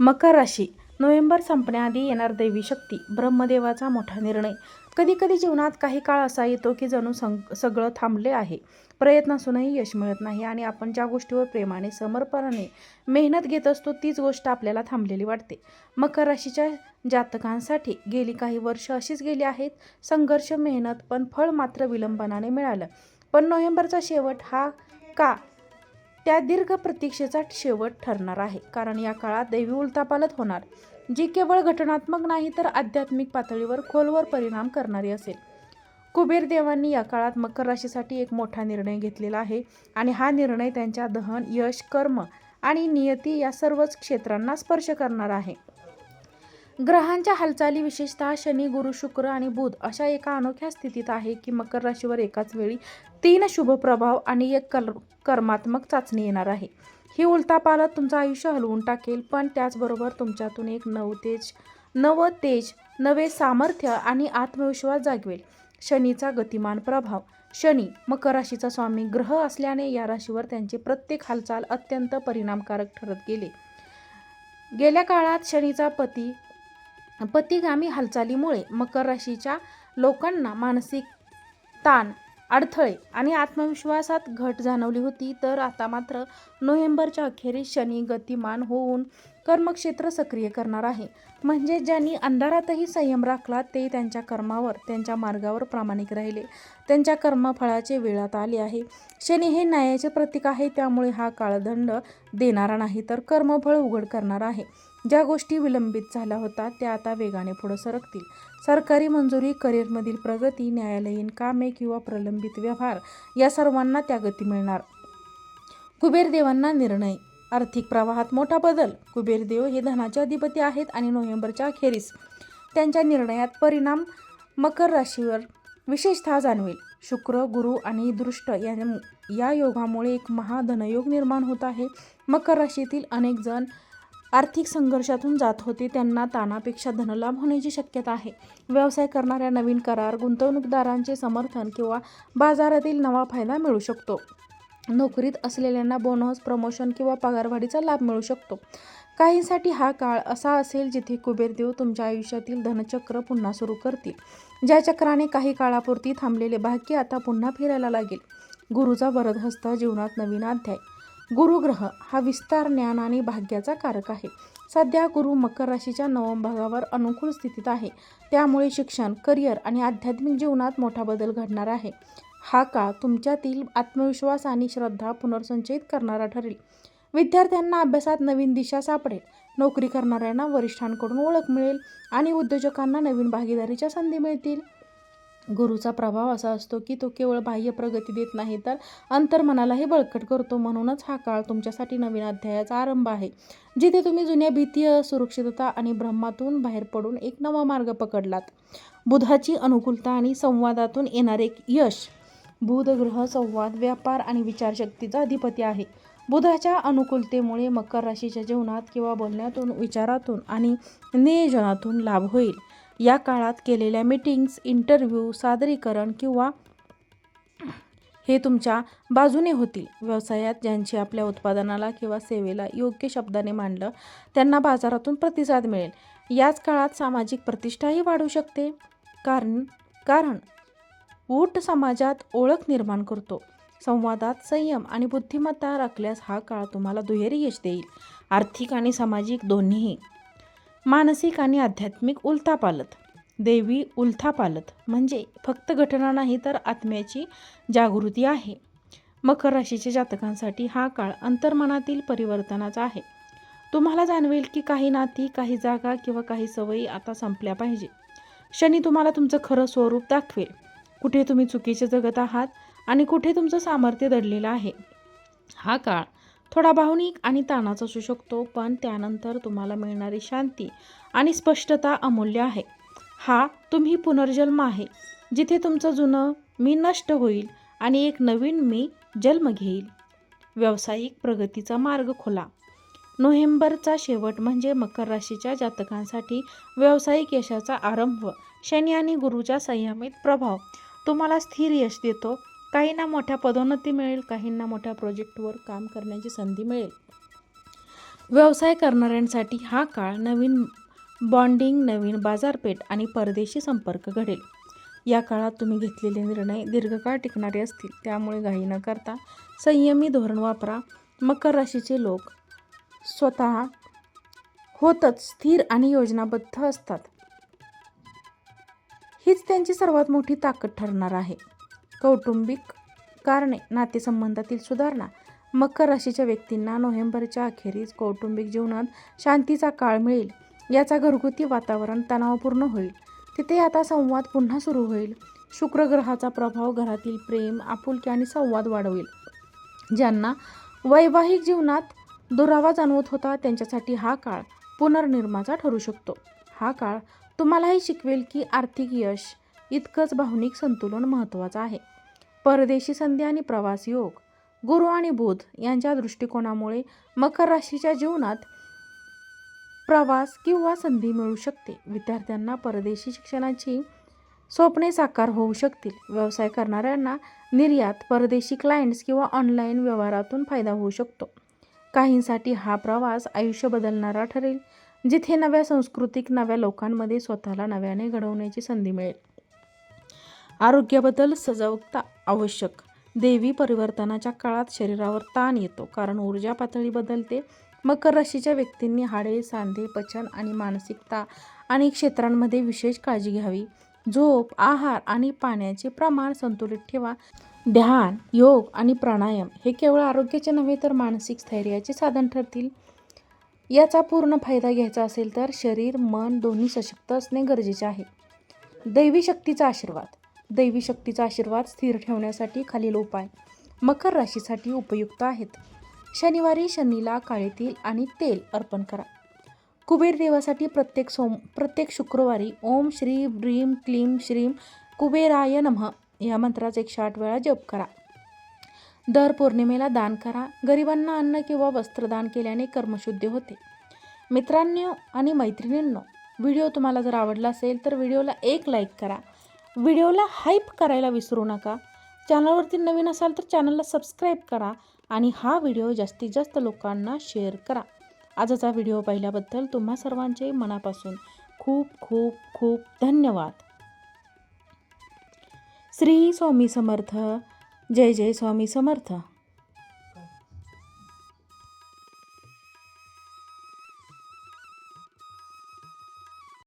मकर राशी. नोव्हेंबर संपण्याआधी येणार दैवी शक्ती. ब्रह्मदेवाचा मोठा निर्णय. कधी कधी जीवनात काही काळ असा येतो की जणू सं सगळं थांबले आहे. प्रयत्न असूनही यश मिळत नाही आणि आपण ज्या गोष्टीवर प्रेमाने समर्पणाने मेहनत घेत असतो तीच गोष्ट आपल्याला थांबलेली वाटते. मकर राशीच्या जातकांसाठी गेली काही वर्ष अशीच गेली आहेत. संघर्ष मेहनत पण फळ मात्र विलंबनाने मिळालं. पण नोव्हेंबरचा शेवट हा का त्या दीर्घ प्रतीक्षेचा शेवट ठरणार आहे. कारण या काळात दैवी उलथापालत होणार जी केवळ घटनात्मक नाही तर आध्यात्मिक पातळीवर खोलवर परिणाम करणारी असेल. कुबेर देवांनी या काळात मकर राशीसाठी एक मोठा निर्णय घेतलेला आहे आणि हा निर्णय त्यांच्या दहन यश कर्म आणि नियती या सर्वच क्षेत्रांना स्पर्श करणार आहे. ग्रहांच्या हालचाली विशेषतः शनी गुरु शुक्र आणि बुध अशा एका अनोख्या स्थितीत आहे की मकर राशीवर एकाच वेळी तीन शुभ प्रभाव आणि एक कल कर्मात्मक चाचणी येणार आहे. ही उलटापालत तुमचं आयुष्य हलवून टाकेल पण त्याचबरोबर तुमच्यातून एक नवतेज नव तेज नवे सामर्थ्य आणि आत्मविश्वास जागवेल. शनीचा गतिमान प्रभाव. शनी मकर राशीचा स्वामी ग्रह असल्याने या राशीवर त्यांची प्रत्येक हालचाल अत्यंत परिणामकारक ठरत गेले. गेल्या काळात शनीचा पती पतिगामी हालचालीमुळे मकर राशीच्या लोकांना मानसिक ताण अडथळे आणि आत्मविश्वासात घट जाणवली होती. तर आता मात्र नोव्हेंबरच्या अखेरीस शनी गतिमान होऊन कर्मक्षेत्र सक्रिय करणार आहे. म्हणजे ज्यांनी अंधारातही संयम राखला ते त्यांच्या कर्मावर त्यांच्या मार्गावर प्रामाणिक राहिले. त्यांच्या कर्मफळाचे वेळात आले आहे. शनी हे न्यायाचे प्रतीक आहे त्यामुळे हा काळदंड देणारा नाही तर कर्मफळ उघड करणार आहे. ज्या गोष्टी विलंबित झाल्या होत्या त्या आता वेगाने पुढे सरकतील. सरकारी मंजुरी करिअरमधील प्रगती न्यायालयीन कामे किंवा प्रलंबित व्यवहार या सर्वांना त्या गती मिळणार. कुबेरदेवांना निर्णय आर्थिक प्रवाहात मोठा बदल. कुबेरदेव हे धनाचे अधिपती आहेत आणि नोव्हेंबरच्या अखेरीस त्यांच्या निर्णयात परिणाम मकर राशीवर विशेषतः जाणवेल. शुक्र गुरु आणि दृष्ट या या योगामुळे एक महाधनयोग निर्माण होत आहे. मकर राशीतील अनेक जण आर्थिक संघर्षातून जात होते. त्यांना ताणापेक्षा धनलाभ होण्याची शक्यता आहे. व्यवसाय करणाऱ्या नवीन करार गुंतवणूकदारांचे समर्थन किंवा बाजारातील नवा फायदा मिळू शकतो. नोकरीत असलेल्यांना बोनस प्रमोशन किंवा पगारवाढीचा लाभ मिळू शकतो. काहींसाठी हा काळ असा असेल जिथे कुबेरदेव तुमच्या आयुष्यातील धनचक्र पुन्हा सुरू करतील. ज्या चक्राने काही काळापुरती थांबलेले भाग्य आता पुन्हा फिरायला लागेल. गुरुचा वरदहस्त जीवनात नवीन अध्याय. गुरुग्रह हा विस्तार ज्ञान आणि भाग्याचा कारक आहे. सध्या गुरु मकर राशीच्या नवम भागावर अनुकूल स्थितीत आहे. त्यामुळे शिक्षण करिअर आणि आध्यात्मिक जीवनात मोठा बदल घडणार आहे. हा काळ तुमच्यातील आत्मविश्वास आणि श्रद्धा पुनर्संचयित करणारा ठरेल. विद्यार्थ्यांना अभ्यासात नवीन दिशा सापडेल. नोकरी करणाऱ्यांना वरिष्ठांकडून ओळख मिळेल आणि उद्योजकांना नवीन भागीदारीच्या संधी मिळतील. गुरुचा प्रभाव असा असतो की तो केवळ बाह्य प्रगती देत नाही तर अंतर्मनालाही बळकट करतो. म्हणूनच हा काळ तुमच्यासाठी नवीन अध्यायाचा आरंभ आहे. जिथे तुम्ही जुन्या भीती सुरक्षितता आणि ब्रह्मातून बाहेर पडून एक नवा मार्ग पकडलात. बुधाची अनुकूलता आणि संवादातून येणारे यश. बुध ग्रह संवाद व्यापार आणि विचारशक्तीचा अधिपती आहे. बुधाच्या अनुकूलतेमुळे मकर राशीच्या जीवनात किंवा बोलण्यातून विचारातून आणि नियोजनातून लाभ होईल. या काळात केलेल्या मीटिंग्स इंटरव्ह्यू सादरीकरण किंवा हे तुमच्या बाजूने होतील. व्यवसायात ज्यांची आपल्या उत्पादनाला किंवा सेवेला योग्य शब्दाने मांडलं त्यांना बाजारातून प्रतिसाद मिळेल. याच काळात सामाजिक प्रतिष्ठाही वाढू शकते. कारण कारण ऊट समाजात ओळख निर्माण करतो. संवादात संयम आणि बुद्धिमत्ता राखल्यास हा काळ तुम्हाला दुहेरी यश देईल. आर्थिक आणि सामाजिक दोन्हीही. मानसिक आणि आध्यात्मिक उलथापालत देवी उलथापालत म्हणजे फक्त घटना नाही तर आत्म्याची जागृती आहे. मकर राशीच्या जातकांसाठी हा काळ अंतर्मनातील परिवर्तनाचा आहे. तुम्हाला जाणवेल की काही नाती काही जागा किंवा काही सवयी आता संपल्या पाहिजे. शनी तुम्हाला तुमचं खरं स्वरूप दाखवेल. कुठे तुम्ही चुकीचे जगत आहात आणि कुठे तुमचं सामर्थ्य दडलेलं आहे? हा काळ थोडा भावनिक आणि ताणाचा असू शकतो पण त्यानंतर तुम्हाला मिळणारी शांती आणि स्पष्टता अमूल्य आहे. हा तुम्ही पुनर्जन्म आहे जिथे तुमचं जुनं मी नष्ट होईल आणि एक नवीन मी जन्म घेईल. व्यावसायिक प्रगतीचा मार्ग खोला. नोव्हेंबरचा शेवट म्हणजे मकर राशीच्या जातकांसाठी व्यावसायिक यशाचा आरंभ शनी आणि गुरुच्या संयमित प्रभाव. तुम्हाला स्थिर यश देतो. काहींना मोठ्या पदोन्नती मिळेल काहींना मोठ्या प्रोजेक्टवर काम करण्याची संधी मिळेल. व्यवसाय करणाऱ्यांसाठी हा काळ नवीन बॉन्डिंग नवीन बाजारपेठ आणि परदेशी संपर्क घडेल. या काळात तुम्ही घेतलेले निर्णय दीर्घकाळ टिकणारे असतील. त्यामुळे घाई न करता संयमी धोरण वापरा. मकर राशीचे लोक स्वतः होतच स्थिर आणि योजनाबद्ध असतात. हीच त्यांची सर्वात मोठी ताकद ठरणार आहे. कौटुंबिक कारणे नातेसंबंधातील सुधारणा मकर राशीच्या व्यक्तींना नोव्हेंबरच्या अखेरीस कौटुंबिक जीवनात शांतीचा काळ मिळेल याचा घरगुती वातावरण तणावपूर्ण होईल. तिथे आता संवाद पुन्हा सुरू होईल. शुक्रग्रहाचा प्रभाव घरातील प्रेम आपुलकी आणि संवाद वाढवेल. ज्यांना वैवाहिक जीवनात दुरावा जाणवत होता त्यांच्यासाठी हा काळ पुनर्निर्माचा ठरू शकतो. हा काळ तुम्हालाही शिकवेल की आर्थिक यश इतकंच भावनिक संतुलन महत्त्वाचं आहे. परदेशी संधी आणि प्रवास योग गुरु आणि बुध यांच्या दृष्टिकोनामुळे मकर राशीच्या जीवनात प्रवास किंवा संधी मिळू शकते. विद्यार्थ्यांना परदेशी शिक्षणाची स्वप्ने साकार होऊ शकतील. व्यवसाय करणाऱ्यांना निर्यात परदेशी क्लायंट्स किंवा ऑनलाईन व्यवहारातून फायदा होऊ शकतो. काहींसाठी हा प्रवास आयुष्य बदलणारा ठरेल. जिथे नव्या सांस्कृतिक नव्या लोकांमध्ये स्वतःला नव्याने घडवण्याची संधी मिळेल. आरोग्याबद्दल सजगता आवश्यक. देवी परिवर्तनाच्या काळात शरीरावर ताण येतो कारण ऊर्जा पातळी बदलते. मकर राशीच्या व्यक्तींनी हाडे सांधे पचन आणि मानसिकता आणि क्षेत्रांमध्ये विशेष काळजी घ्यावी. झोप आहार आणि पाण्याचे प्रमाण संतुलित ठेवा. ध्यान योग आणि प्राणायाम हे केवळ आरोग्याचे नव्हे तर मानसिक स्थैर्याचे साधन ठरतील. याचा पूर्ण फायदा घ्यायचा असेल तर शरीर मन दोन्ही सशक्त असणे गरजेचे आहे. दैवी शक्तीचा आशीर्वाद. दैवी शक्तीचा आशीर्वाद स्थिर ठेवण्यासाठी खालील उपाय मकर राशीसाठी उपयुक्त आहेत. शनिवारी शनीला काळे तेल आणि तेल अर्पण करा. कुबेर देवासाठी प्रत्येक सोम प्रत्येक शुक्रवारी ओम श्री ब्रीम क्लीम श्रीम कुबेराय नमः या मंत्राचा एकशे आठ वेळा जप करा. दर पौर्णिमेला दान करा. गरिबांना अन्न किंवा वस्त्रदान केल्याने कर्मशुद्धी होते. मित्रांनो आणि मैत्रिणींनो व्हिडिओ तुम्हाला जर आवडला असेल तर व्हिडिओला एक लाईक करा. व्हिडिओला हाईप करायला विसरू नका. चॅनलवरती नवीन असाल तर चॅनलला सबस्क्राईब करा आणि हा व्हिडिओ जास्तीत जास्त लोकांना शेअर करा. आजचा व्हिडिओ पाहिल्याबद्दल तुम्हा सर्वांचे मनापासून खूप खूप खूप धन्यवाद. श्री स्वामी समर्थ. जय जय स्वामी समर्थ.